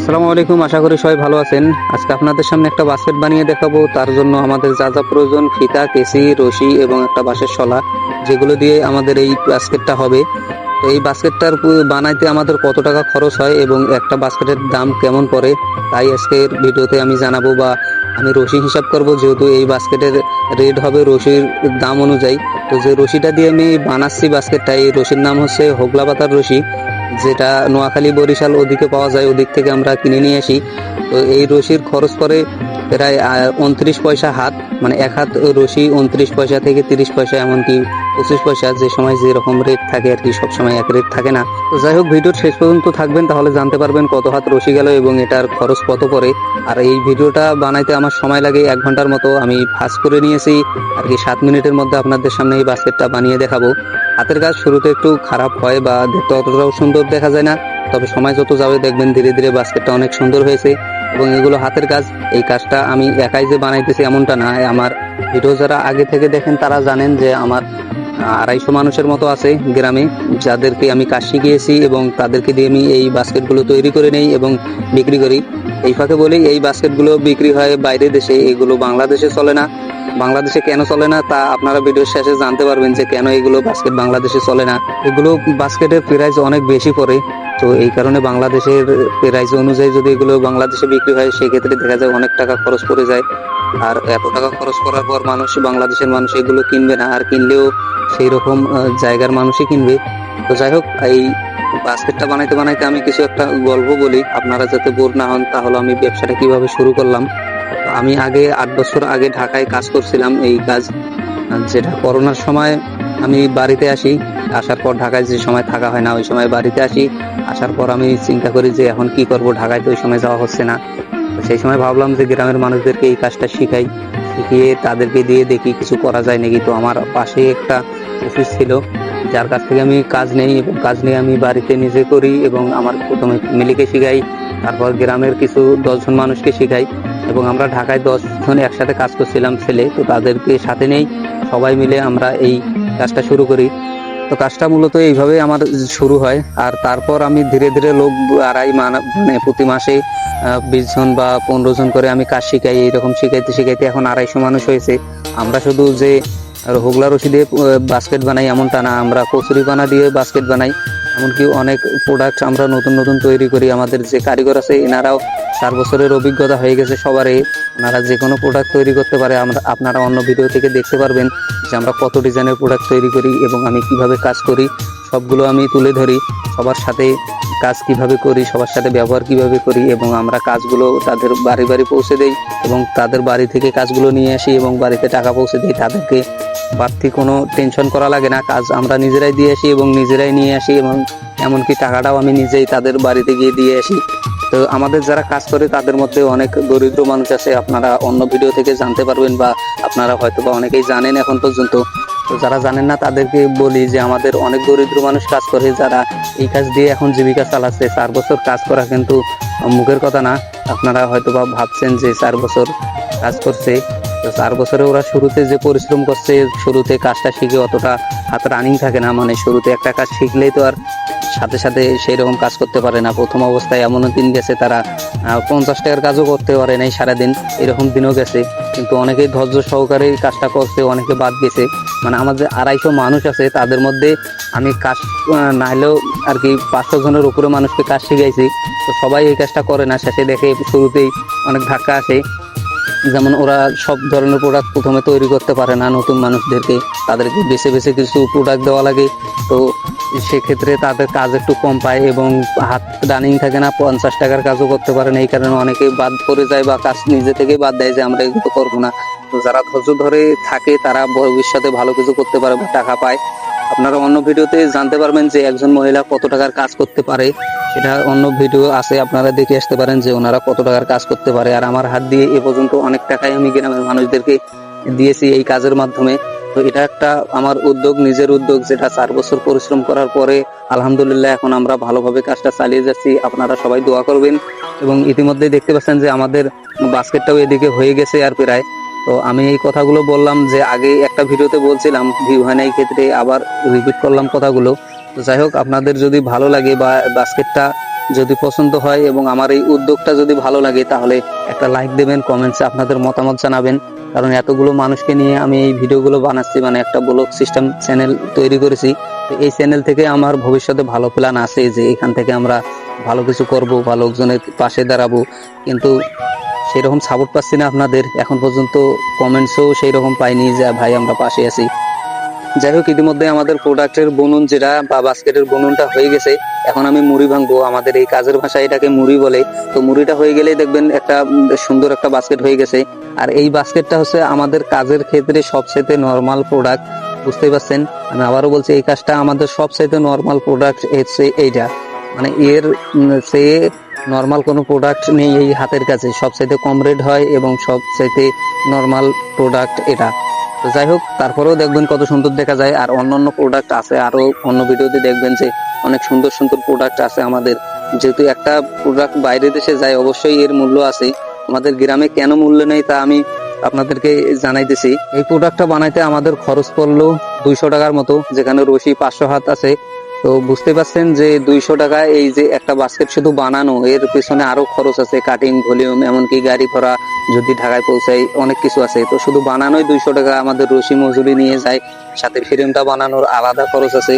আসসালামু আলাইকুম, আশা করি সবাই ভালো আছেন। আজকে আপনাদের সামনে একটা বাস্কেট বানিয়ে দেখাবো। তার জন্য আমাদের যা যা প্রয়োজন, ফিতা, কেসি, রশি এবং একটা বাঁশের শলা, যেগুলো দিয়ে আমাদের এই বাস্কেটটা হবে। তো এই বাস্কেটটার বানাইতে আমাদের কত টাকা খরচ হয় এবং একটা বাস্কেটের দাম কেমন পড়ে, তাই আজকের ভিডিওতে আমি জানাব বা আমি রশি হিসাব করব। যেহেতু এই বাস্কেটের রেট হবে রশির দাম অনুযায়ী। তো যে রশিটা দিয়ে আমি বানাচ্ছি বাস্কেটটা, এই রশির নাম হচ্ছে হোগলা পাতার রশি। যেটা নোয়াখালী বরিশাল ওদিকে পাওয়া যায়, ওদিক থেকে আমরা কিনে নিয়ে আসি। তো এই রশির খরচ পড়ে প্রায় উনত্রিশ পয়সা হাত মানে এক হাত রশি, উনত্রিশ পয়সা থেকে তিরিশ পয়সা, এমনকি পঁচিশ পয়সা, যে সময় যেরকম রেট থাকে আর কি, সব সময় এক রেট থাকে না। তো যাই হোক, ভিডিওর শেষ পর্যন্ত থাকবেন, তাহলে জানতে পারবেন কত হাত রশি গেল এবং এটার খরচ কত পড়ে। আর এই ভিডিওটা বানাইতে আমার সময় লাগে এক ঘণ্টার মতো, আমি ফাস্ট করে নিয়েছি, আর কি সাত মিনিটের মধ্যে আপনাদের সামনে এই বাস্কেটটা বানিয়ে দেখাবো। হাতের কাজ শুরুতে একটু খারাপ হয় বা দেখতে অতটাও সুন্দর দেখা যায় না। তবে সময় যত যাবে দেখবেন ধীরে ধীরে বাস্কেটটা অনেক সুন্দর হয়েছে এবং এগুলো হাতের কাজ। এই কাজটা আমি একাই যে বানাইতেছি এমনটা না আমার ভিডিও যারা আগে থেকে দেখেন তারা জানেন যে আমার আড়াইশো মানুষের মতো আছে গ্রামে, যাদেরকে আমি কাজ শিখিয়েছি এবং তাদেরকে দিয়ে আমি এই বাস্কেটগুলো তৈরি করে নেই এবং বিক্রি করি। এই ফাঁকে বলি, এই বাস্কেটগুলো বিক্রি হয় বাইরে দেশে, এগুলো বাংলাদেশে চলে না। বাংলাদেশে কেন চলে না তা আপনারা ভিডিওর শেষে জানতে পারবেন যে কেন এগুলো বাস্কেট বাংলাদেশে চলে না। এগুলো বাস্কেটের প্রাইস অনেক বেশি পড়ে, তো এই কারণে বাংলাদেশের প্রাইস অনুযায়ী যদি এগুলো বাংলাদেশে বিক্রি হয়, সেক্ষেত্রে দেখা যায় অনেক টাকা খরচ পড়ে যায়। আর এত টাকা খরচ করার পর মানুষ, বাংলাদেশের মানুষ এগুলো কিনবে না, আর কিনলেও সেই রকম জায়গার মানুষই কিনবে। তো যাই হোক, এই বাস্কেটটা বানাইতে বানাইতে আমি কিছু একটা গল্প বলি। আপনারা যাতে বোর না হন, তাহলে আমি ব্যবসাটা কীভাবে শুরু করলাম? আমি আগে আট বছর আগে ঢাকায় কাজ করছিলাম এই কাজ, যেটা করোনার সময় আমি বাড়িতে আসি। আসার পর ঢাকায় যে সময় থাকা হয় না, ওই সময় বাড়িতে আসি। আসার পর আমি চিন্তা করি যে এখন কি করব, ঢাকায় তো ওই সময় যাওয়া হচ্ছে না। সেই সময় ভাবলাম যে গ্রামের মানুষদেরকে এই কাজটা শিখাই, শিখিয়ে তাদেরকে দিয়ে দেখি কিছু করা যায় নাকি। তো আমার পাশে একটা অফিস ছিল, যার কাছ থেকে আমি কাজ নেই এবং কাজ নিয়ে আমি বাড়িতে নিজে করি এবং আমার প্রথমে ফ্যামিলিকে শিখাই, তারপর গ্রামের কিছু দশজন মানুষকে শিখাই এবং আমরা ঢাকায় দশ জন একসাথে কাজ করছিলাম ছেলে, তো তাদেরকে সাথে নেই, সবাই মিলে আমরা এই কাজটা শুরু করি। তো কাজটা মূলত এইভাবে আমার শুরু হয়। আর তারপর আমি ধীরে ধীরে লোক আড়াই মানা- মানে প্রতি মাসে বিশ জন বা পনেরো জন করে আমি কাজ শিখাই, এইরকম শিখাইতে শিখাইতে এখন আড়াইশো মানুষ হয়েছে। আমরা শুধু যে হোগলা রশি দিয়ে বাস্কেট বানাই এমনটা না। আমরা কচুরি পানা দিয়ে বাস্কেট বানাই। এমনকি অনেক প্রোডাক্ট আমরা নতুন নতুন তৈরি করি। আমাদের যে কারিগর আছে, এনারাও চার বছরের অভিজ্ঞতা হয়ে গেছে সবারই। ওনারা যে কোনো প্রোডাক্ট তৈরি করতে পারে। আমরা, আপনারা অন্য ভিডিও থেকে দেখতে পারবেন যে আমরা কত ডিজাইনের প্রোডাক্ট তৈরি করি এবং আমি কীভাবে কাজ করি। সবগুলো আমি তুলে ধরি। সবার সাথে কাজ কীভাবে করি, সবার সাথে ব্যবহার কীভাবে করি এবং আমরা কাজগুলো তাদের বাড়ি বাড়ি পৌঁছে দেই এবং তাদের বাড়ি থেকে কাজগুলো নিয়ে আসি এবং বাড়িতে টাকা পৌঁছে দিই তাদেরকে। বাড়তি কোনো টেনশন করা লাগে না। কাজ আমরা নিজেরাই দিয়ে আসি এবং নিজেরাই নিয়ে আসি এবং এমনকি টাকাটাও আমি নিজেই তাদের বাড়িতে গিয়ে দিয়ে আসি। তো আমাদের যারা কাজ করে তাদের মধ্যে অনেক দরিদ্র মানুষ আছে। আপনারা অন্য ভিডিও থেকে জানতে পারবেন বা আপনারা হয়তো বা অনেকেই জানেন এখন পর্যন্ত। তো যারা জানেন না তাদেরকে বলি যে আমাদের অনেক দরিদ্র মানুষ কাজ করে যারা এই কাজ দিয়ে এখন জীবিকা চালাচ্ছে। চার বছর কাজ করা কিন্তু মুখের কথা না। আপনারা হয়তো বা ভাবছেন যে চার বছর কাজ করছে। চার বছরে ওরা শুরুতে যে পরিশ্রম করছে, শুরুতে কাজটা শিখে অতটা হাত রানিং থাকে না মানে শুরুতে একটা কাজ শিখলেই তো আর সাথে সাথে সেই রকম কাজ করতে পারে না। প্রথম অবস্থায় এমনও দিন গেছে, তারা পঞ্চাশ টাকার কাজও করতে পারে নাই সারাদিন, এরকম দিনও গেছে। কিন্তু অনেকেই ধৈর্য সহকারে কাজটা করছে, অনেকে বাদ গেছে। মানে আমাদের আড়াইশো মানুষ আছে, তাদের মধ্যে আমি কাজ না হলেও আর কি পাঁচশো জনের উপরে মানুষকে কাজ শিখাইছি। তো সবাই এই কাজটা করে না, শেষে দেখে শুরুতেই অনেক ধাক্কা আসে। যেমন ওরা সব ধরনের প্রোডাক্ট প্রথমে তৈরি করতে পারে না, নতুন মানুষদেরকে। তাদেরকে বেছে বেছে কিছু প্রোডাক্ট দেওয়া লাগে। তো সেক্ষেত্রে তাদের কাজ একটু কম পায় এবং হাত রানিং থাকে না, পঞ্চাশ টাকার কাজও করতে পারে না। এই কারণে অনেকে বাদ করে যায় বা কাজ নিজে থেকেই বাদ দেয় যে, আমরা এগুলো করব না। তো যারা ধৈর্য ধরে থাকে, তারা ভবিষ্যতে ভালো কিছু করতে পারে বা টাকা পায়। আপনারা অন্য ভিডিওতে জানতে পারবেন যে, একজন মহিলা কত টাকার কাজ করতে পারে। সেটা অন্য ভিডিও আছে, আপনারা দেখে আসতে পারেন যে ওনারা কত টাকার কাজ করতে পারে। আর আমার হাত দিয়ে এ পর্যন্ত অনেক টাকাই আমি গ্রামের মানুষদেরকে দিয়েছি এই কাজের মাধ্যমে। তো এটা একটা আমার উদ্যোগ, নিজের উদ্যোগ, যেটা চার বছর পরিশ্রম করার পরে আলহামদুলিল্লাহ এখন আমরা ভালোভাবে কাজটা চালিয়ে যাচ্ছি। আপনারা সবাই দোয়া করবেন। এবং ইতিমধ্যে দেখতে পাচ্ছেন যে আমাদের বাস্কেটটাও এদিকে হয়ে গেছে আর প্রায়। তো আমি এই কথাগুলো বললাম যে আগে একটা ভিডিওতে বলছিলাম, ভিউ হয় ক্ষেত্রে আবার রিপিট করলাম কথাগুলো। তো যাই হোক, আপনাদের যদি ভালো লাগে বা বাস্কেটটা যদি পছন্দ হয় এবং আমার এই উদ্যোগটা যদি ভালো লাগে, তাহলে একটা লাইক দেবেন, কমেন্টসে আপনাদের মতামত জানাবেন। কারণ এতগুলো মানুষকে নিয়ে আমি এই ভিডিওগুলো বানাচ্ছি মানে একটা ব্লগ সিস্টেম চ্যানেল তৈরি করেছি। তো এই চ্যানেল থেকে আমার ভবিষ্যতে ভালো প্ল্যান আছে যে এখান থেকে আমরা ভালো কিছু করব বা লোকজনের পাশে দাঁড়াবো। কিন্তু সেরকম সাপোর্ট পাচ্ছি না আপনাদের। এখন পর্যন্ত কমেন্টসও সেই রকম পাইনি যে, ভাই, আমরা পাশে আছি। যাই হোক, ইতিমধ্যে আমাদের প্রোডাক্টের বুনন যেটা বা বাস্কেটের বুননটা হয়ে গেছে, এখন আমি মুড়ি ভাঙবো। আমাদের এই কাজের ভাষায় এটাকে মুড়ি বলে। তো মুড়িটা হয়ে গেলেই দেখবেন একটা সুন্দর একটা বাস্কেট হয়ে গেছে। আর এই বাস্কেটটা হচ্ছে আমাদের কাজের ক্ষেত্রে সবচেয়ে নর্মাল প্রোডাক্ট বুঝতেই পারছেন? আমি আবারও বলছি, এই কাজটা আমাদের সবচাইতে নর্মাল প্রোডাক্ট হচ্ছে এইটা। মানে এর চেয়ে নর্মাল কোনো প্রোডাক্ট নেই এই হাতের কাছে। সবচাইতে কম রেট হয় এবং সবচাইতে নর্মাল প্রোডাক্ট এটা। তো যাই হোক, তারপরেও দেখবেন কত সুন্দর দেখা যায়, আর অন্য অন্য প্রোডাক্ট আছে আরও অন্য ভিডিওতে দেখবেন যে অনেক সুন্দর সুন্দর প্রোডাক্ট আছে আমাদের। যেহেতু একটা প্রোডাক্ট বাইরে দেশে যায়, অবশ্যই এর মূল্য আছে আমাদের গ্রামে কেন মূল্য নেই তা আমি আপনাদেরকে জানাইতেছি। এই প্রোডাক্টটা বানাইতে আমাদের খরচ পড়ল দুইশো টাকার মতো, যেখানে রশি পাঁচশো হাত আছে। তো বুঝতে পারছেন যে দুইশো টাকা এই যে একটা বাস্কেট শুধু বানানো, এর পিছনে আরও খরচ আছে কাটিং ভলিউম এমনকি গাড়ি ভাড়া যদি ঢাকায় পৌঁছায় অনেক কিছু আছে। তো শুধু বানানোই দুইশো টাকা আমাদের রশি মজুরি নিয়ে যায়, সাথে ফ্রেমটা বানানোর আলাদা খরচ আছে।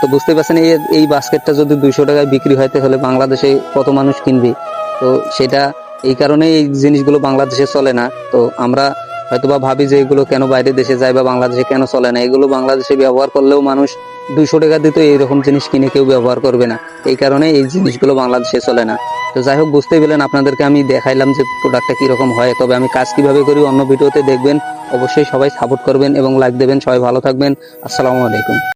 তো বুঝতে পারছেন এই এই বাস্কেটটা যদি দুইশো টাকায় বিক্রি হয়, তাহলে বাংলাদেশে কত মানুষ কিনবে? তো সেটা এই কারণে এই জিনিসগুলো বাংলাদেশে চলে না। তো আমরা হয়তোবা ভাবি যে এগুলো কেন বাইরে দেশে যায় বা বাংলাদেশে কেন চলে না? এগুলো বাংলাদেশে ব্যবহার করলেও মানুষ দুইশো টাকা দিতে এইরকম জিনিস কিনে কেউ ব্যবহার করবে না। এই কারণে এই জিনিসগুলো বাংলাদেশে চলে না। তো যাই হোক, বুঝতেই পেলেন, আপনাদেরকে আমি দেখাইলাম যে প্রোডাক্টটা কীরকম হয়। তবে আমি কাজ কীভাবে করি অন্য ভিডিওতে দেখবেন। অবশ্যই সবাই সাপোর্ট করবেন এবং লাইক দেবেন। সবাই ভালো থাকবেন। আসসালামু আলাইকুম।